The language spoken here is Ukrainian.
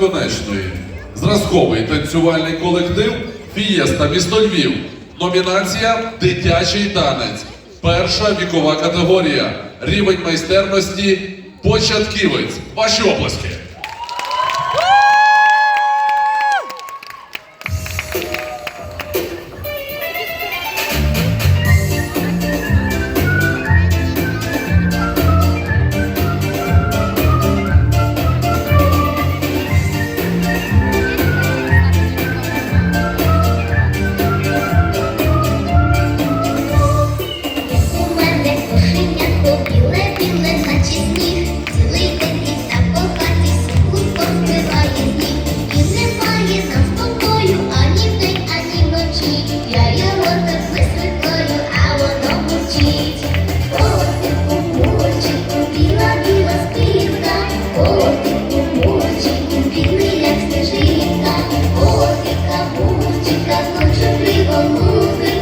Наконечної. Зразковий танцювальний колектив Фієста місто Львів. Номінація Дитячий танець. Перша вікова категорія. Рівень майстерності початківець. Ваші оплески. como